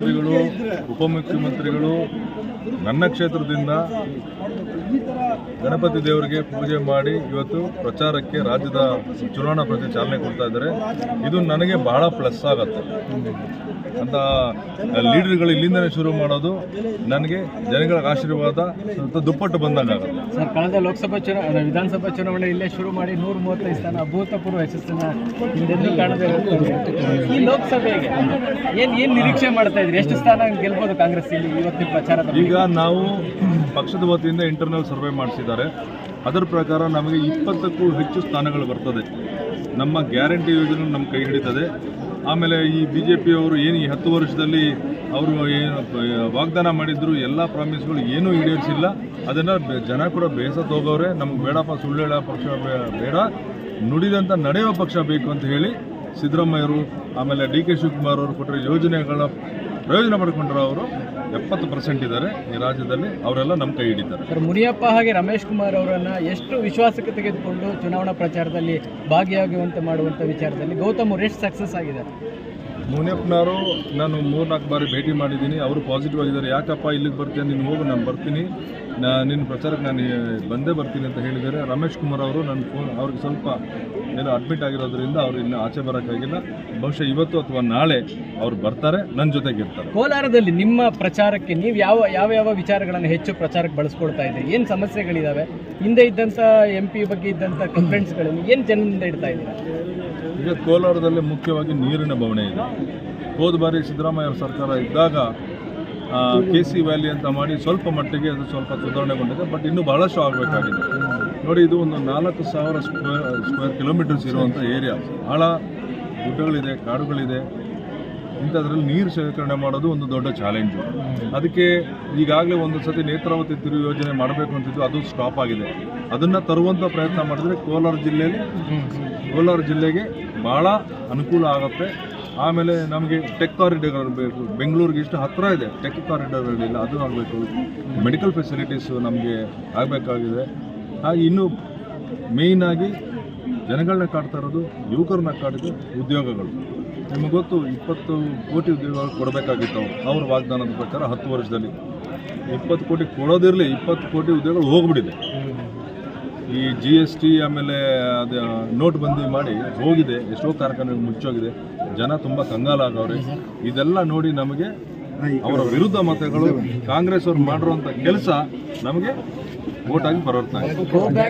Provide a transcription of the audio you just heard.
ಮಂತ್ರಿಗಳು ಉಪಮುಖ್ಯಮಂತ್ರಿಗಳು ನನ್ನ ಕ್ಷೇತ್ರದಿಂದ ಗಣಪತಿ ದೇವರಿಗೆ ಪೂಜೆ ಮಾಡಿ ಇವತ್ತು ಪ್ರಚಾರಕ್ಕೆ ರಾಜ್ಯದ ಚುನಾವಣಾ ಪ್ರತಿ ಚಾಲನೆ ಕೊಡ್ತಾ ಇದ್ದಾರೆ. ಇದು ನನಗೆ ಬಹಳ ಪ್ಲಸ್ ಆಗತ್ತೆ. ಅಂತ ಲೀಡರ್ಗಳು ಇಲ್ಲಿಂದನೇ ಶುರು ಮಾಡೋದು ನನಗೆ ಜನಗಳ ಆಶೀರ್ವಾದ ದುಪ್ಪಟ್ಟು ಬಂದಂಗೆ ಆಗುತ್ತೆ. ಸರ್, ಕಳೆದ ಲೋಕಸಭಾ ಚುನಾವಣೆ ವಿಧಾನಸಭಾ ಚುನಾವಣೆ ಇಲ್ಲೇ ಶುರು ಮಾಡಿ ನೂರ ಮೂವತ್ತೈದು ಸ್ಥಾನ ಅಭೂತಪೂರ್ವ ಯಶಸ್ಸನ್ನು. ಈ ಲೋಕಸಭೆಗೆ ಏನು ಏನು ನಿರೀಕ್ಷೆ ಮಾಡ್ತಾ ಎಷ್ಟು ಸ್ಥಾನ ಗೆಲ್ಬೋದು ಕಾಂಗ್ರೆಸ್ ಇಲ್ಲಿ ಇವತ್ತಿನ ಈಗ ನಾವು ಪಕ್ಷದ ವತಿಯಿಂದ ಇಂಟರ್ನಲ್ ಸರ್ವೆ ಮಾಡಿಸಿದ್ದಾರೆ. ಅದರ ಪ್ರಕಾರ ನಮಗೆ ಇಪ್ಪತ್ತಕ್ಕೂ ಹೆಚ್ಚು ಸ್ಥಾನಗಳು ಬರ್ತದೆ. ನಮ್ಮ ಗ್ಯಾರಂಟಿ ಯೋಜನೆ ನಮ್ಮ ಕೈ ಹಿಡಿತದೆ. ಆಮೇಲೆ ಈ ಬಿ ಜೆ ಪಿಯವರು ಏನು ಈ ಹತ್ತು ವರ್ಷದಲ್ಲಿ ಅವರು ಏನು ವಾಗ್ದಾನ ಮಾಡಿದ್ರು, ಎಲ್ಲ ಪ್ರಾಮಿಸ್ಗಳು ಏನೂ ಈಡೇರಿಸಿಲ್ಲ. ಅದನ್ನು ಜನ ಕೂಡ ಬೇಸತ್ತು ಹೋಗೋರೆ ನಮ್ಗೆ ಬೇಡಪ್ಪ ಸುಳ್ಳು ಹೇಳೋ ಪಕ್ಷ ಬೇಡ. ನುಡಿದಂಥ ನಡೆಯುವ ಪಕ್ಷ ಬೇಕು ಅಂತ ಹೇಳಿ ಸಿದ್ದರಾಮಯ್ಯರು, ಆಮೇಲೆ ಡಿ ಕೆ ಶಿವಕುಮಾರ್ ಅವರು ಕೊಟ್ಟರೆ ಯೋಜನೆಗಳ ಪ್ರಯೋಜನ ಪಡ್ಕೊಂಡ್ರು ಅವರು ಎಪ್ಪತ್ತು ಪರ್ಸೆಂಟ್ ಇದ್ದಾರೆ ಈ ರಾಜ್ಯದಲ್ಲಿ ಅವರೆಲ್ಲ ನಮ್ಮ ಕೈ ಹಿಡಿತಾರೆ. ಸರ್ ಮುನಿಯಪ್ಪ ಹಾಗೆ ರಮೇಶ್ ಕುಮಾರ್ ಅವರನ್ನು ಎಷ್ಟು ವಿಶ್ವಾಸಕ್ಕೆ ತೆಗೆದುಕೊಂಡು ಚುನಾವಣಾ ಪ್ರಚಾರದಲ್ಲಿ ಭಾಗಿಯಾಗುವಂತೆ ಮಾಡುವಂಥ ವಿಚಾರದಲ್ಲಿ ಗೌತಮ್ ಅವರು ಎಷ್ಟು ಸಕ್ಸಸ್ ಆಗಿದ್ದಾರೆ ಮುನಿಯಪ್ಪನವರು ನಾನು ಮೂರ್ನಾಲ್ಕು ಬಾರಿ ಭೇಟಿ ಮಾಡಿದ್ದೀನಿ ಅವರು ಪಾಸಿಟಿವ್ ಆಗಿದ್ದಾರೆ. ಯಾಕಪ್ಪ ಇಲ್ಲಿಗೆ ಬರ್ತೀನಿ ನೀನು ಹೋಗು ನಾನು ಬರ್ತೀನಿ. ನಾ ನಿನ್ನ ಪ್ರಚಾರಕ್ಕೆ ನಾನು ಬಂದೇ ಬರ್ತೀನಿ ಅಂತ ಹೇಳಿದ್ದಾರೆ. ರಮೇಶ್ ಕುಮಾರ್ ಅವರು ನನ್ನ ಫೋನ್ ಅವ್ರಿಗೆ ಸ್ವಲ್ಪ ಏನೋ ಅಡ್ಮಿಟ್ ಆಗಿರೋದ್ರಿಂದ ಅವರು ಇನ್ನು ಆಚೆ ಬರೋಕ್ಕಾಗಿಲ್ಲ ಬಹುಶಃ ಇವತ್ತು ಅಥವಾ ನಾಳೆ ಅವ್ರು ಬರ್ತಾರೆ ನನ್ನ ಜೊತೆಗೆ ಇರ್ತಾರೆ. ಕೋಲಾರದಲ್ಲಿ ನಿಮ್ಮ ಪ್ರಚಾರಕ್ಕೆ ನೀವು ಯಾವ ಯಾವ ಯಾವ ವಿಚಾರಗಳನ್ನು ಹೆಚ್ಚು ಪ್ರಚಾರಕ್ಕೆ ಬಳಸ್ಕೊಳ್ತಾ ಇದ್ದೀರಿ? ಏನು ಸಮಸ್ಯೆಗಳಿದ್ದಾವೆ ಹಿಂದೆ ಇದ್ದಂಥ ಎಂ ಪಿ ಬಗ್ಗೆ ಇದ್ದಂಥ ಕಂಪ್ಲೇಂಟ್ಸ್ಗಳನ್ನು ಏನು ಜನರಿಂದ ಇಡ್ತಾ ಇದ್ದೀರಾ? ಈಗ ಕೋಲಾರದಲ್ಲಿ ಮುಖ್ಯವಾಗಿ ನೀರಿನ ಬವಣೆ ಇದೆ. ಹೋದ ಬಾರಿ ಸಿದ್ದರಾಮಯ್ಯ ಸರ್ಕಾರ ಇದ್ದಾಗ ಕೆ ಸಿ ವ್ಯಾಲಿ ಅಂತ ಮಾಡಿ ಸ್ವಲ್ಪ ಮಟ್ಟಿಗೆ ಅದು ಸ್ವಲ್ಪ ಸುಧಾರಣೆಗೊಂಡಿದೆ ಬಟ್ ಇನ್ನೂ ಬಹಳಷ್ಟು ಆಗಬೇಕಾಗಿದೆ. ನೋಡಿ, ಇದು ಒಂದು ನಾಲ್ಕು ಸಾವಿರ ಸ್ಕ್ವೇರ್ ಸ್ಕ್ವೇರ್ ಕಿಲೋಮೀಟರ್ಸ್ ಇರುವಂಥ ಏರಿಯಾ ಭಾಳ ಗುಡ್ಡಗಳಿದೆ, ಕಾಡುಗಳಿದೆ. ಇಂಥದ್ರಲ್ಲಿ ನೀರು ಶೇಖರಣೆ ಮಾಡೋದು ಒಂದು ದೊಡ್ಡ ಚಾಲೆಂಜು ಅದಕ್ಕೆ ಈಗಾಗಲೇ ಒಂದು ಸತಿ ನೇತ್ರಾವತಿ ತಿರುವು ಯೋಜನೆ ಮಾಡಬೇಕು ಅಂತಿದ್ದು, ಅದು ಸ್ಟಾಪ್ ಆಗಿದೆ. ಅದನ್ನು ತರುವಂಥ ಪ್ರಯತ್ನ ಮಾಡಿದ್ರೆ ಕೋಲಾರ ಜಿಲ್ಲೆಯಲ್ಲಿ, ಕೋಲಾರ ಜಿಲ್ಲೆಗೆ ಭಾಳ ಅನುಕೂಲ ಆಗುತ್ತೆ. ಆಮೇಲೆ ನಮಗೆ ಟೆಕ್ ಕಾರಿಡಾರ್ ಬೇಕು. ಬೆಂಗಳೂರಿಗೆ ಇಷ್ಟು ಹತ್ತಿರ ಇದೆ. ಟೆಕ್ ಕಾರಿಡಾರ್ಗಳಿಲ್ಲ ಅದು ಆಗಬೇಕು. ಮೆಡಿಕಲ್ ಫೆಸಿಲಿಟೀಸು ನಮಗೆ ಆಗಬೇಕಾಗಿದೆ. ಹಾಗೆ ಇನ್ನು ಮೇಯ್ನಾಗಿ ಜನಗಳನ್ನ ಕಾಡ್ತಾ ಇರೋದು ಯುವಕರನ್ನ ಕಾಡಿದ್ದು ಉದ್ಯೋಗಗಳು. ನಿಮಗೆ ಗೊತ್ತು ಇಪ್ಪತ್ತು ಕೋಟಿ ಉದ್ಯೋಗಗಳು ಕೊಡಬೇಕಾಗಿತ್ತು ಅವ್ರು. ಅವ್ರ ವಾಗ್ದಾನದ ಪ್ರಕಾರ ಹತ್ತು ವರ್ಷದಲ್ಲಿ. ಇಪ್ಪತ್ತು ಕೋಟಿ ಕೊಡೋದಿರಲಿ ಇಪ್ಪತ್ತು ಕೋಟಿ ಉದ್ಯೋಗಗಳು ಹೋಗ್ಬಿಟ್ಟಿದೆ. ಈ ಜಿ ಎಸ್ ಟಿ ಆಮೇಲೆ ಅದು ನೋಟ್ ಬಂದಿ ಮಾಡಿ ಹೋಗಿದೆ ಎಷ್ಟೋ ಕಾರ್ಖಾನೆಗಳು ಮುಚ್ಚೋಗಿದೆ. ಜನ ತುಂಬ ಕಂಗಾಲಾಗವ್ರೆ ಇದೆಲ್ಲ ನೋಡಿ ನಮಗೆ ಅವರ ವಿರುದ್ಧ ಮತಗಳು ಕಾಂಗ್ರೆಸ್ ಅವ್ರು ಮಾಡಿರುವಂಥ ಕೆಲಸ ನಮಗೆ ಓಟಾಗಿ ಪರಿವರ್ತನೆ ಆಗಿದೆ ಗೋ ಬ್ಯಾಕ್